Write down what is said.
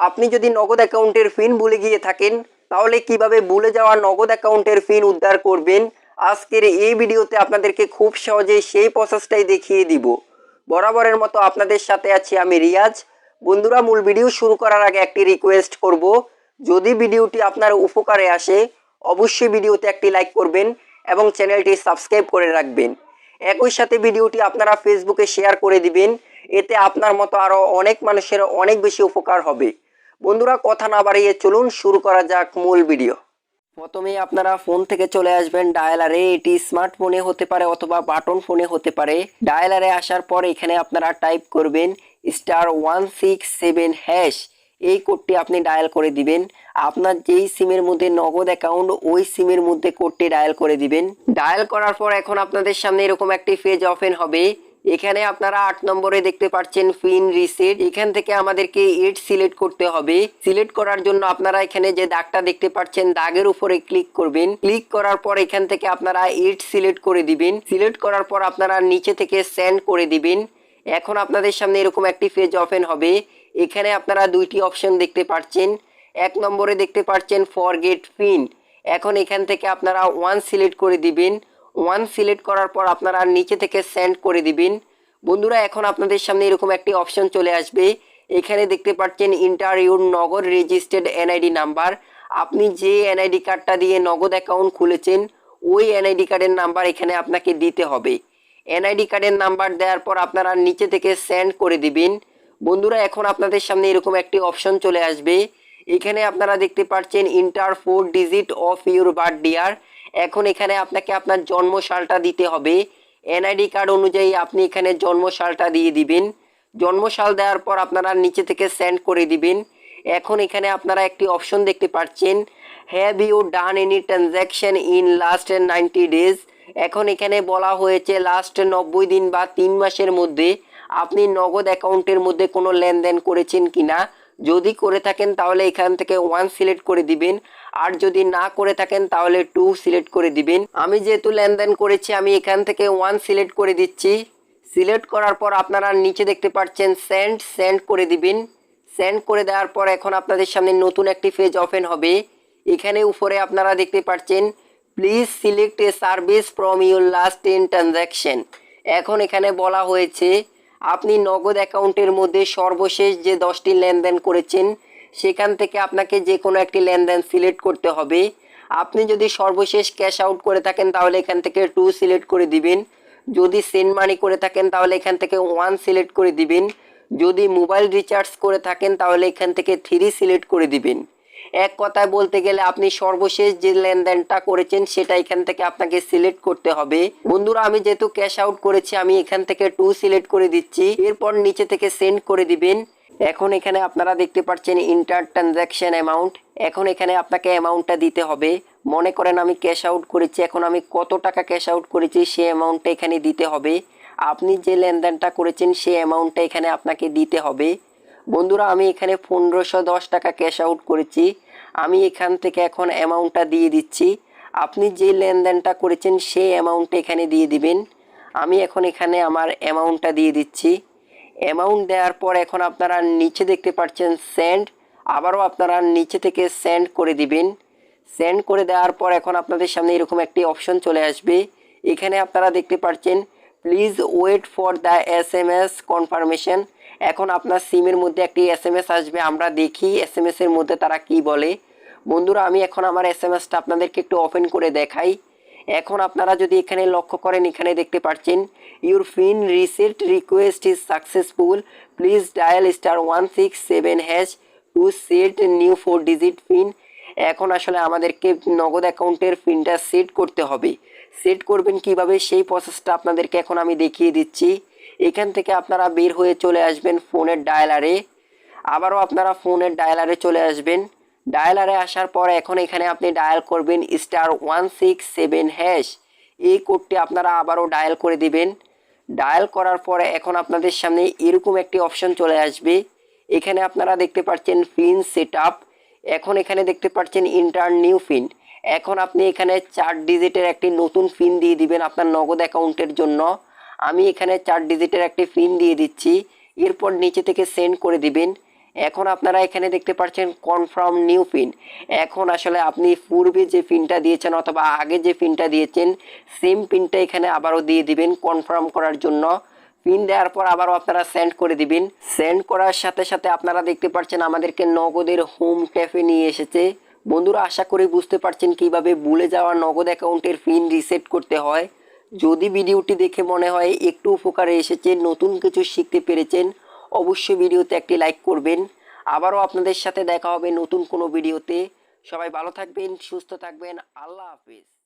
আপনি যদি নগদ অ্যাকাউন্টের পিন ভুলে গিয়ে থাকেন, তাহলে কীভাবে ভুলে যাওয়া নগদ অ্যাকাউন্টের পিন উদ্ধার করবেন? আজকের এই ভিডিওতে আপনাদেরকে খুব সহজে সেই প্রসেসটাই দেখিয়ে দিব। বরাবরের মতো আপনাদের সাথে আছি আমি রিয়াজ। বন্ধুরা, মূল ভিডিও শুরু করার আগে একটি রিকোয়েস্ট করব। যদি ভিডিওটি আপনার উপকারে আসে, অবশ্যই ভিডিওতে একটি লাইক করবেন এবং চ্যানেলটি সাবস্ক্রাইব করে রাখবেন। একই সাথে ভিডিওটি আপনারা ফেসবুকে শেয়ার করে দিবেন। এতে আপনার মতো আরও অনেক মানুষের অনেক বেশি উপকার হবে। বন্ধুরা, কথা না বাড়িয়ে চলুন, শুরু করা যাক মূল ভিডিও প্রথমে আপনারা ফোন থেকে চলে আসবেন ডায়ালারে এটি স্মার্টফোনে হতে পারে অথবা বাটন ফোনে হতে পারে। ডায়ালারে আসার পর এখানে আপনারা টাইপ করবেন star one six seven hash এই কোডটি আপনি ডায়াল করে দিবেন। আপনার যেই সিমের মধ্যে নগদ অ্যাকাউন্ট ওই সিমের মধ্যে কোডটি ডায়াল করে দিবেন। ডায়াল করার পর এখন আপনাদের সামনে এরকম একটি পেজ ওপেন হবে। এখানে আপনারা আট নম্বরে দেখতে পাচ্ছেন পিন রিসেট। এখান থেকে আমাদেরকে এড সিলেক্ট করতে হবে। সিলেক্ট করার জন্য আপনারা এখানে যে দাগটা দেখতে পাচ্ছেন, দাগের উপরে ক্লিক করবেন। ক্লিক করার পর এখান থেকে আপনারা এড সিলেক্ট করে দিবেন। সিলেক্ট করার পর আপনারা নিচে থেকে সেন্ড করে দিবেন। এখন আপনাদের সামনে এরকম একটি পেজ ওপেন হবে। এখানে আপনারা দুইটি অপশন দেখতে পাচ্ছেন। এক নম্বরে দেখতে পাচ্ছেন ফরগেট পিন এখন এখান থেকে আপনারা ওয়ান সিলেক্ট করে দিবেন। ওয়ান সিলেক্ট করার পর আপনারা নিচে থেকে সেন্ড করে দিবেন। বন্ধুরা, এখন আপনাদের সামনে এরকম একটি অপশন চলে আসবে। এখানে দেখতে পাচ্ছেন enter your Nagad registered NID number আপনি যে এনআইডি কার্ডটা দিয়ে নগদ অ্যাকাউন্ট খুলেছেন, ওই এনআইডি কার্ডের নাম্বার এখানে আপনাকে দিতে হবে। এনআইডি কার্ডের নাম্বার দেওয়ার পর আপনারা নিচে থেকে সেন্ড করে দিবেন। বন্ধুরা, এখন আপনাদের সামনে এরকম একটি অপশন চলে আসবে। এখানে আপনারা দেখতে পাচ্ছেন enter four digit of your birth year এখন এখানে আপনাকে আপনার জন্ম সালটা দিতে হবে। এনআইডি কার্ড অনুযায়ী আপনি এখানে জন্ম সালটা দিয়ে দিবেন। জন্ম সাল দেওয়ার পর আপনারা নিচে থেকে সেন্ড করে দিবেন। এখন এখানে আপনারা একটি অপশন দেখতে পাচ্ছেন। Have you done any transaction in last ninety days এখন এখানে বলা হয়েছে লাস্ট নব্বই দিন বা তিন মাসের মধ্যে আপনি নগদ অ্যাকাউন্টের মধ্যে কোনো লেনদেন করেছেন কিনা? যদি করে থাকেন তাহলে এখান থেকে ওয়ান সিলেক্ট করে দিবেন। আর যদি না করে থাকেন তাহলে টু সিলেক্ট করে দিবেন। আমি যেহেতু লেনদেন করেছি, আমি এখান থেকে ওয়ান সিলেক্ট করে দিচ্ছি। সিলেক্ট করার পর আপনারা নিচে দেখতে পাচ্ছেন সেন্ড সেন্ড করে দিবেন। সেন্ড করে দেওয়ার পর এখন আপনাদের সামনে নতুন একটি পেজ ওপেন হবে। এখানে উপরে আপনারা দেখতে পাচ্ছেন please select a service from your last ten transaction এখন এখানে বলা হয়েছে আপনি নগদ অ্যাকাউন্টের মধ্যে সর্বশেষ যে দশটি লেনদেন করেছেন, সেখান থেকে আপনাকে যে কোনো একটি লেনদেন সিলেক্ট করতে হবে। আপনি যদি সর্বশেষ ক্যাশ আউট করে থাকেন, তাহলে এখান থেকে টু সিলেক্ট করে দিবেন। যদি সেন্ড মানি করে থাকেন, তাহলে এখান থেকে ওয়ান সিলেক্ট করে দিবেন। যদি মোবাইল রিচার্জ করে থাকেন, তাহলে এখান থেকে থ্রি সিলেক্ট করে দিবেন। এক কথায় বলতে গেলে আপনি সর্বশেষ যে লেনদেনটা করেছেন, সেটা এখান থেকে আপনাকে সিলেক্ট করতে হবে। বন্ধুরা, আমি যেহেতু ক্যাশ আউট করেছি, আমি এখান থেকে টু সিলেক্ট করে দিচ্ছি। এরপর নিচে থেকে সেন্ড করে দিবেন। এখন এখানে আপনারা দেখতে পাচ্ছেন ইন্টার ট্রানজ্যাকশন অ্যামাউন্ট এখন এখানে আপনাকে অ্যামাউন্টটা দিতে হবে। মনে করেন আমি ক্যাশ আউট করেছি, এখন আমি কত টাকা ক্যাশ আউট করেছি, সেই অ্যামাউন্টটা এখানে দিতে হবে। আপনি যে লেনদেনটা করেছেন, সেই অ্যামাউন্টটা এখানে আপনাকে দিতে হবে। বন্ধুরা, আমি এখানে পনেরোশো দশ টাকা ক্যাশ আউট করেছি। আমি এখান থেকে এখন অ্যামাউন্টটা দিয়ে দিচ্ছি। আপনি যে লেনদেনটা করেছেন, সেই অ্যামাউন্টটা এখানে দিয়ে দিবেন। আমি এখন এখানে আমার অ্যামাউন্টটা দিয়ে দিচ্ছি। অ্যামাউন্ট দেওয়ার পর এখন আপনারা নিচে দেখতে পাচ্ছেন সেন্ড আবারও আপনারা নিচে থেকে সেন্ড করে দিবেন। সেন্ড করে দেওয়ার পর এখন আপনাদের সামনে এরকম একটি অপশন চলে আসবে। এখানে আপনারা দেখতে পাচ্ছেন please wait for the S M S confirmation এখন আপনার সিমের মধ্যে একটি এস এম এস আসবে, আমরা দেখি এস এম এসের মধ্যে তারা কি বলে। বন্ধুরা, আমি এখন আমার এস এম এসটা আপনাদেরকে একটু ওপেন করে দেখাই। এখন আপনারা যদি এখানে লক্ষ্য করেন, এখানে দেখতে পাচ্ছেন your PIN reset request is successful please dial star one six seven hash to set new four digit PIN এখন আসলে আমাদেরকে নগদ অ্যাকাউন্টের পিনটা সেট করতে হবে। সেট করবেন কীভাবে? সেই প্রসেসটা আপনাদেরকে এখন আমি দেখিয়ে দিচ্ছি। এখান থেকে আপনারা বের হয়ে চলে আসবেন ফোনের ডায়ালারে। আবারও আপনারা ফোনের ডায়ালারে চলে আসবেন। ডায়ালারে আসার পর এখন এখানে আপনি ডায়াল করবেন star one six seven hash. এই কোডটি আপনারা আবারও ডায়াল করে দিবেন। ডায়াল করার পরে এখন আপনাদের সামনে এরকম একটি অপশন চলে আসবে। এখানে আপনারা দেখতে পাচ্ছেন পিন সেট এখন এখানে দেখতে পাচ্ছেন ইন্টার নিউ পিন এখন আপনি এখানে চার ডিজিটের একটি নতুন পিন দিয়ে দিবেন আপনার নগদ অ্যাকাউন্টের জন্য। আমি এখানে চার ডিজিটের একটি পিন দিয়ে দিচ্ছি। এরপর নিচে থেকে সেন্ড করে দিবেন। এখন আপনারা এখানে দেখতে পাচ্ছেন কনফার্ম নিউ পিন এখন আসলে আপনি পূর্বে যে পিনটা দিয়েছেন অথবা আগে যে পিনটা দিয়েছেন সেম পিনটা এখানে আবারও দিয়ে দিবেন কনফার্ম করার জন্য। পিন দেওয়ার পর আবারও আপনারা সেন্ড করে দিবেন। সেন্ড করার সাথে সাথে আপনারা দেখতে পাচ্ছেন আমাদেরকে নগদের হোম ট্যাপে নিয়ে এসেছে। বন্ধুরা, আশা করি বুঝতে পারছেন কীভাবে ভুলে যাওয়া নগদ অ্যাকাউন্টের পিন রিসেট করতে হয়। যদি ভিডিওটি দেখে মনে হয় একটু উপকারে এসেছে, নতুন কিছু শিখতে পেরেছেন, অবশ্যই ভিডিওতে একটি লাইক করবেন। আবারও আপনাদের সাথে দেখা হবে নতুন কোনো ভিডিওতে। সবাই ভালো থাকবেন, সুস্থ থাকবেন। আল্লাহ হাফিজ।